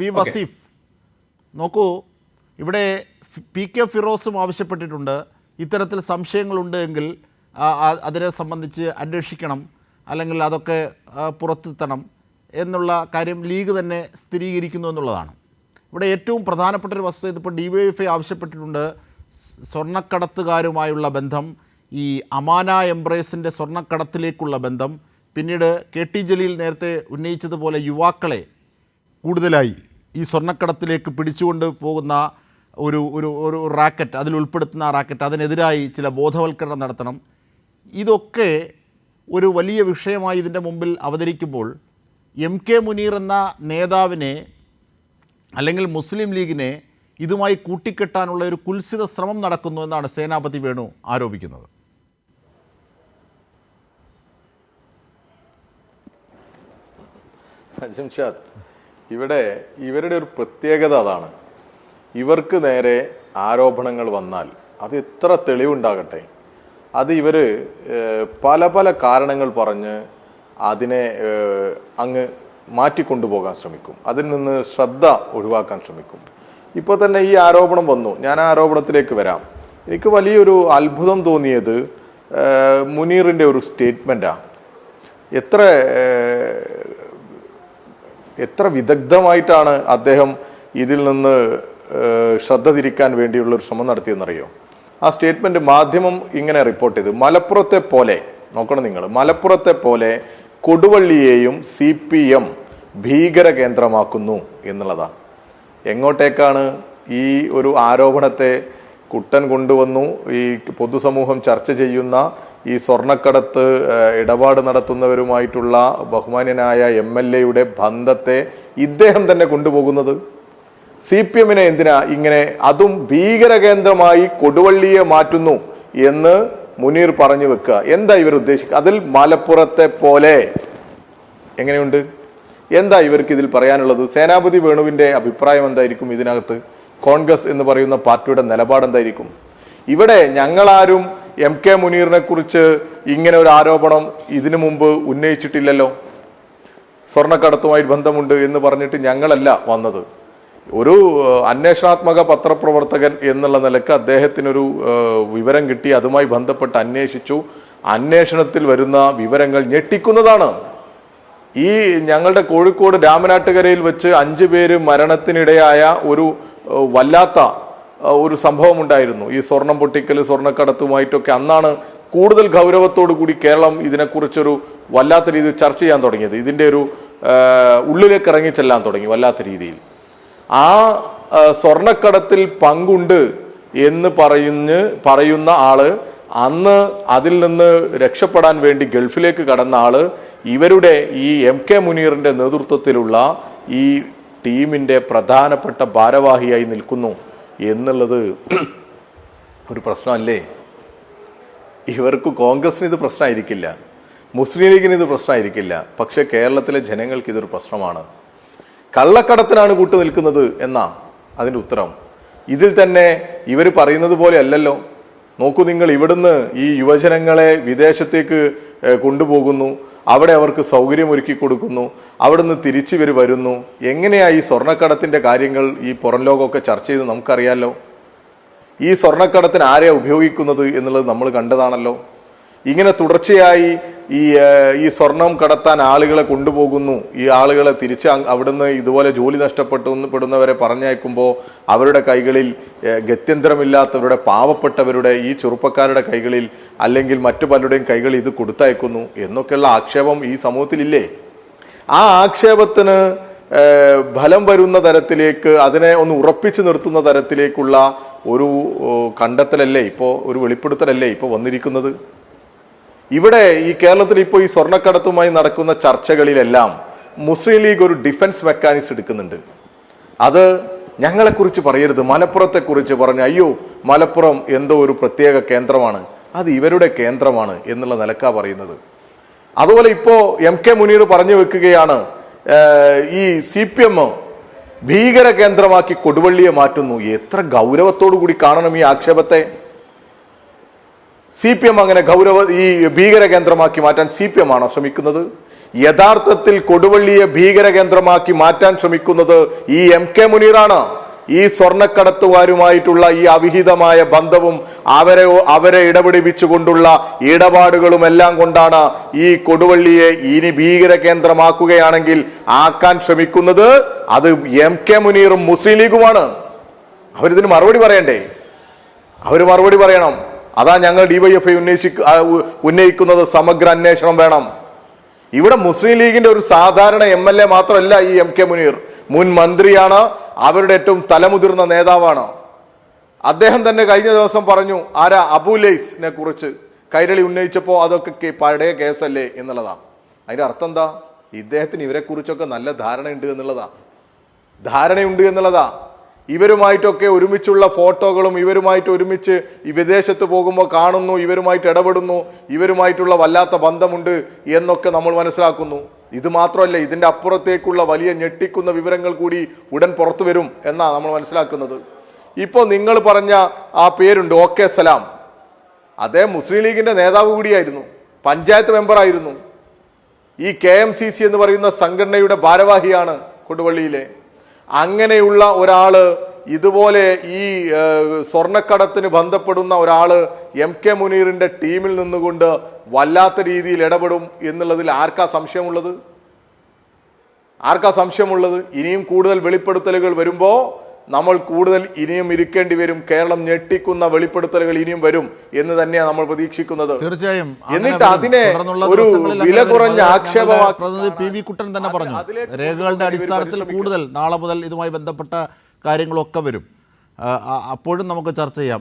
V Wasif നോക്കൂ ഇവിടെ P K ഫിറോസും ആവശ്യപ്പെട്ടിട്ടുണ്ട്. ഇത്തരത്തിൽ സംശയങ്ങളുണ്ട് എങ്കിൽ അതിനെ സംബന്ധിച്ച് അന്വേഷിക്കണം അല്ലെങ്കിൽ അതൊക്കെ പുറത്തെത്തണം എന്നുള്ള കാര്യം ലീഗ് തന്നെ സ്ഥിരീകരിക്കുന്നു എന്നുള്ളതാണ്. ഇവിടെ ഏറ്റവും പ്രധാനപ്പെട്ട ഒരു വസ്തുത ഇതിപ്പോൾ ഡി വൈ എഫ് ഐ ആവശ്യപ്പെട്ടിട്ടുണ്ട്. സ്വർണക്കടത്തുകാരുമായുള്ള ബന്ധം ഈ അമാന എംബ്രേസിന്റെ സ്വർണക്കടത്തിലേക്കുള്ള ബന്ധം. പിന്നീട് കെ ടി ജലീൽ നേരത്തെ ഉന്നയിച്ചതുപോലെ യുവാക്കളെ കൂടുതലായി ഈ സ്വർണക്കടത്തിലേക്ക് പിടിച്ചുകൊണ്ട് പോകുന്ന ഒരു ഒരു ഒരു റാക്കറ്റ് അതിൽ ഉൾപ്പെടുത്തുന്ന റാക്കറ്റ് അതിനെതിരായി ചില ബോധവൽക്കരണം നടത്തണം. ഇതൊക്കെ ഒരു വലിയ വിഷയമായി ഇതിന്റെ മുമ്പിൽ അവതരിക്കുമ്പോൾ എം കെ മുനീർ എന്ന നേതാവിനെ അല്ലെങ്കിൽ മുസ്ലിം ലീഗിനെ ഇതുമായി കൂട്ടിക്കെട്ടാനുള്ള ഒരു കുൽസിത ശ്രമം നടക്കുന്നു എന്നാണ് സേനാപതി വേണു ആരോപിക്കുന്നത്. ഇവിടെ ഇവരുടെ ഒരു പ്രത്യേകത അതാണ്. ഇവർക്ക് നേരെ ആരോപണങ്ങൾ വന്നാൽ അത് എത്ര തെളിവുണ്ടാകട്ടെ? അത് ഇവർ പല പല കാരണങ്ങൾ പറഞ്ഞ് അതിനെ അങ്ങ് മാറ്റിക്കൊണ്ടുപോകാൻ ശ്രമിക്കും. അതിൽ നിന്ന് ശ്രദ്ധ ഒഴിവാക്കാൻ ശ്രമിക്കും. ഇപ്പോൾ തന്നെ ഈ ആരോപണം വന്നു. ഞാൻ ആ ആരോപണത്തിലേക്ക് വരാം. എനിക്ക് വലിയൊരു അത്ഭുതം തോന്നിയത് മുനീറിന്റെ ഒരു സ്റ്റേറ്റ്മെന്റാണ് എത്ര എത്ര വിദഗ്ധമായിട്ടാണ് അദ്ദേഹം ഇതിൽ നിന്ന് ശ്രദ്ധ തിരിക്കാൻ വേണ്ടിയുള്ള ഒരു ശ്രമം നടത്തിയെന്നറിയോ? ആ സ്റ്റേറ്റ്മെന്റ് മാധ്യമം ഇങ്ങനെ റിപ്പോർട്ട് ചെയ്തു. മലപ്പുറത്തെ പോലെ നോക്കണം നിങ്ങൾ മലപ്പുറത്തെ പോലെ കൊടുവള്ളിയെയും സി പി എം ഭീകര കേന്ദ്രമാക്കുന്നു എന്നുള്ളതാണ് എങ്ങോട്ടേക്കാണ് ഈ ഒരു ആരോപണത്തെ കുട്ടൻ കൊണ്ടുവന്നു ഈ പൊതുസമൂഹം ചർച്ച ചെയ്യുന്ന ഈ സ്വർണക്കടത്ത് ഇടപാട് നടത്തുന്നവരുമായിട്ടുള്ള ബഹുമാന്യനായ എം എൽ എയുടെ ബന്ധത്തെ ഇദ്ദേഹം തന്നെ കൊണ്ടുപോകുന്നത്? സി പി എമ്മിനെ എന്തിനാ ഇങ്ങനെ അതും ഭീകര കേന്ദ്രമായി കൊടുവള്ളിയെ മാറ്റുന്നു എന്ന് മുനീർ പറഞ്ഞു വെക്കുക? എന്താ ഇവർ ഉദ്ദേശിക്കുക അതിൽ മലപ്പുറത്തെ പോലെ എങ്ങനെയുണ്ട്? എന്താ ഇവർക്ക് ഇതിൽ പറയാനുള്ളത്? സേനാപതി വേണുവിന്റെ അഭിപ്രായം എന്തായിരിക്കും ഇതിനകത്ത്? കോൺഗ്രസ് എന്ന് പറയുന്ന പാർട്ടിയുടെ നിലപാട് എന്തായിരിക്കും? ഇവിടെ ഞങ്ങളാരും എം കെ മുനീറിനെ കുറിച്ച് ഇങ്ങനെ ഒരു ആരോപണം ഇതിനു മുമ്പ് ഉന്നയിച്ചിട്ടില്ലല്ലോ. സ്വർണക്കടത്തുമായി ബന്ധമുണ്ട് എന്ന് പറഞ്ഞിട്ട് ഞങ്ങളല്ല വന്നത്. ഒരു അന്വേഷണാത്മക പത്രപ്രവർത്തകൻ എന്നുള്ള നിലയ്ക്ക് അദ്ദേഹത്തിനൊരു വിവരം കിട്ടി അതുമായി ബന്ധപ്പെട്ട് അന്വേഷിച്ചു. അന്വേഷണത്തിൽ വരുന്ന വിവരങ്ങൾ ഞെട്ടിക്കുന്നതാണ്. ഈ ഞങ്ങളുടെ കോഴിക്കോട് രാമനാട്ടുകരയിൽ വെച്ച് അഞ്ചു പേര് മരണത്തിനിടയായ ഒരു വല്ലാത്ത ഒരു സംഭവം ഉണ്ടായിരുന്നു. ഈ സ്വർണം പൊട്ടിക്കൽ സ്വർണക്കടത്തുമായിട്ടൊക്കെ അന്നാണ് കൂടുതൽ ഗൗരവത്തോടു കൂടി കേരളം ഇതിനെക്കുറിച്ചൊരു വല്ലാത്ത രീതിയിൽ ചർച്ച ചെയ്യാൻ തുടങ്ങിയത്. ഇതിന്റെ ഒരു ഉള്ളിലേക്ക് ഇറങ്ങി ചെല്ലാൻ തുടങ്ങി വല്ലാത്ത രീതിയിൽ. ആ സ്വർണക്കടത്തിൽ പങ്കുണ്ട് എന്ന് പറയുന്ന പറയുന്ന ആൾ അന്ന് അതിൽ നിന്ന് രക്ഷപ്പെടാൻ വേണ്ടി ഗൾഫിലേക്ക് കടന്ന ആൾ ഇവരുടെ ഈ എം കെ മുനീറിന്റെ നേതൃത്വത്തിലുള്ള ഈ ടീമിന്റെ പ്രധാനപ്പെട്ട ഭാരവാഹിയായി നിൽക്കുന്നു. എന്നുള്ളത് ഒരു പ്രശ്നമല്ലേ? ഇവർക്ക് കോൺഗ്രസിന് ഇത് പ്രശ്നമായിരിക്കില്ല. മുസ്ലിം ലീഗിന് ഇത് പ്രശ്നമായിരിക്കില്ല. പക്ഷെ കേരളത്തിലെ ജനങ്ങൾക്ക് ഇതൊരു പ്രശ്നമാണ്. കള്ളക്കടത്തിനാണ് കൂട്ടു നിൽക്കുന്നത് എന്നാ അതിന്റെ ഉത്തരം. ഇതിൽ തന്നെ ഇവർ പറയുന്നത് പോലെ അല്ലല്ലോ. നോക്കൂ നിങ്ങൾ ഇവിടുന്ന് ഈ യുവജനങ്ങളെ വിദേശത്തേക്ക് കൊണ്ടുപോകുന്നു. അവിടെ അവർക്ക് സൗകര്യം ഒരുക്കി കൊടുക്കുന്നു. അവിടുന്ന് തിരിച്ചു ഇവർ വരുന്നു. എങ്ങനെയാ ഈ സ്വർണക്കടത്തിന്റെ കാര്യങ്ങൾ ഈ പുറം ലോകമൊക്കെ ചർച്ച ചെയ്ത് നമുക്കറിയാമല്ലോ ഈ സ്വർണക്കടത്തിന് ആരെയാണ് ഉപയോഗിക്കുന്നത് എന്നുള്ളത് നമ്മൾ കണ്ടതാണല്ലോ. ഇങ്ങനെ തുടർച്ചയായി ഈ ഈ സ്വർണം കടത്താൻ ആളുകളെ കൊണ്ടുപോകുന്നു. ഈ ആളുകളെ തിരിച്ച് അവിടുന്ന് ഇതുപോലെ ജോലി നഷ്ടപ്പെട്ടു പെടുന്നവരെ പറഞ്ഞയക്കുമ്പോൾ അവരുടെ കൈകളിൽ ഗത്യന്തരമില്ലാത്തവരുടെ പാവപ്പെട്ടവരുടെ ഈ ചെറുപ്പക്കാരുടെ കൈകളിൽ അല്ലെങ്കിൽ മറ്റു പലരുടെയും കൈകളിൽ ഇത് കൊടുത്തയക്കുന്നു എന്നൊക്കെയുള്ള ആക്ഷേപം ഈ സമൂഹത്തിലില്ലേ? ആ ആക്ഷേപത്തിന് ഫലം വരുന്ന തരത്തിലേക്ക് അതിനെ ഒന്ന് ഉറപ്പിച്ചു നിർത്തുന്ന തരത്തിലേക്കുള്ള ഒരു കണ്ടെത്തലല്ലേ? ഇപ്പോൾ ഒരു വെളിപ്പെടുത്തലല്ലേ ഇപ്പോൾ വന്നിരിക്കുന്നത്? ഇവിടെ ഈ കേരളത്തിൽ ഇപ്പോൾ ഈ സ്വർണക്കടത്തുമായി നടക്കുന്ന ചർച്ചകളിലെല്ലാം മുസ്ലിം ലീഗ് ഒരു ഡിഫൻസ് മെക്കാനിസം എടുക്കുന്നുണ്ട്. അത് ഞങ്ങളെക്കുറിച്ച് പറയരുത് മലപ്പുറത്തെക്കുറിച്ച് പറഞ്ഞു അയ്യോ മലപ്പുറം എന്തോ ഒരു പ്രത്യേക കേന്ദ്രമാണ് അത് ഇവരുടെ കേന്ദ്രമാണ് എന്നുള്ള നിലക്കാ പറയുന്നത്. അതുപോലെ ഇപ്പോൾ എം കെ മുനീർ പറഞ്ഞു വെക്കുകയാണ് ഈ സി പി എം ഭീകര കേന്ദ്രമാക്കി കൊടുവള്ളിയെ മാറ്റുന്നു. എത്ര ഗൗരവത്തോടു കൂടി കാണണം ഈ ആക്ഷേപത്തെ? സി പി എം അങ്ങനെ ഗൗരവ ഈ ഭീകര കേന്ദ്രമാക്കി മാറ്റാൻ സി പി എം ആണോ ശ്രമിക്കുന്നത്? യഥാർത്ഥത്തിൽ കൊടുവള്ളിയെ ഭീകര കേന്ദ്രമാക്കി മാറ്റാൻ ശ്രമിക്കുന്നത് ഈ എം കെ മുനീറാണ്. ഈ സ്വർണക്കടത്തുകാരുമായിട്ടുള്ള ഈ അവിഹിതമായ ബന്ധവും അവരെ അവരെ ഇടപിടിപ്പിച്ചുകൊണ്ടുള്ള ഇടപാടുകളും എല്ലാം കൊണ്ടാണ് ഈ കൊടുവള്ളിയെ ഇനി ഭീകര കേന്ദ്രമാക്കുകയാണെങ്കിൽ ആക്കാൻ ശ്രമിക്കുന്നത് അത് എം കെ മുനീറും മുസ്ലിം ലീഗുമാണ്. അവരിതിന് മറുപടി പറയണ്ടേ? അവർ മറുപടി പറയണം. അതാ ഞങ്ങൾ ഡിവൈഎഫ്ഐ ഉന്നയിച്ച് ഉന്നയിക്കുന്നത് സമഗ്ര അന്വേഷണം വേണം. ഇവിടെ മുസ്ലിം ലീഗിന്റെ ഒരു സാധാരണ എം എൽ എ മാത്രമല്ല ഈ എം കെ മുനീർ. മുൻ മന്ത്രിയാണ് അവരുടെ ഏറ്റവും തലമുതിർന്ന നേതാവാണ്. അദ്ദേഹം തന്നെ കഴിഞ്ഞ ദിവസം പറഞ്ഞു ആരാ അബുലൈസിനെ കുറിച്ച്? കൈരളി ഉന്നയിച്ചപ്പോൾ അതൊക്കെ പഴയ കേസല്ലേ? എന്നുള്ളതാണ് അതിന്റെ അർത്ഥം എന്താ? ഇദ്ദേഹത്തിന് ഇവരെക്കുറിച്ചൊക്കെ നല്ല ധാരണയുണ്ട് എന്നുള്ളതാ. ധാരണയുണ്ട് എന്നുള്ളതാ. ഇവരുമായിട്ടൊക്കെ ഒരുമിച്ചുള്ള ഫോട്ടോകളും ഇവരുമായിട്ട് ഒരുമിച്ച് ഈ വിദേശത്ത് പോകുമ്പോൾ കാണുന്നു ഇവരുമായിട്ട് ഇടപെടുന്നു ഇവരുമായിട്ടുള്ള വല്ലാത്ത ബന്ധമുണ്ട് എന്നൊക്കെ നമ്മൾ മനസ്സിലാക്കുന്നു. ഇത് മാത്രമല്ല ഇതിന്റെ അപ്പുറത്തേക്കുള്ള വലിയ ഞെട്ടിക്കുന്ന വിവരങ്ങൾ കൂടി ഉടൻ പുറത്തു വരും എന്നാണ് നമ്മൾ മനസ്സിലാക്കുന്നത്. ഇപ്പോൾ നിങ്ങൾ പറഞ്ഞ ആ പേരുണ്ട് ഓക്കെ സലാം. അദ്ദേഹം മുസ്ലിം ലീഗിന്റെ നേതാവ് കൂടിയായിരുന്നു പഞ്ചായത്ത് മെമ്പറായിരുന്നു. ഈ കെ എം സി സി എന്ന് പറയുന്ന സംഘടനയുടെ ഭാരവാഹിയാണ് കൊടുവള്ളിയിലെ. അങ്ങനെയുള്ള ഒരാൾ ഇതുപോലെ ഈ സ്വർണക്കടത്തിന് ബന്ധപ്പെടുന്ന ഒരാൾ എം കെ മുനീറിന്റെ ടീമിൽ നിന്നുകൊണ്ട് വല്ലാത്ത രീതിയിൽ ഇടപെടും എന്നുള്ളതിൽ ആർക്കാ സംശയമുള്ളത്? ആർക്കാ സംശയമുള്ളത്? ഇനിയും കൂടുതൽ വെളിപ്പെടുത്തലുകൾ വരുമ്പോൾ നമ്മൾ കൂടുതൽ ഇനിയും ഇരിക്കേണ്ടി വരും. കേരളം ഞെട്ടിക്കുന്ന വെളിപ്പെടുത്തലുകൾ ഇനിയും വരും എന്ന് തന്നെയാണ് നമ്മൾ പ്രതീക്ഷിക്കുന്നത്. തീർച്ചയായും. എന്നിട്ട് അതിനെ ഒരു വില കുറഞ്ഞ ആക്ഷേപമാക്കി പ്രതിനിധി പി വി കുട്ടൻ തന്നെ പറഞ്ഞു. രേഖകളുടെ അടിസ്ഥാനത്തിൽ കൂടുതൽ നാളെ മുതൽ ഇതുമായി ബന്ധപ്പെട്ട കാര്യങ്ങളൊക്കെ വരും. അപ്പോഴും നമുക്ക് ചർച്ച ചെയ്യാം.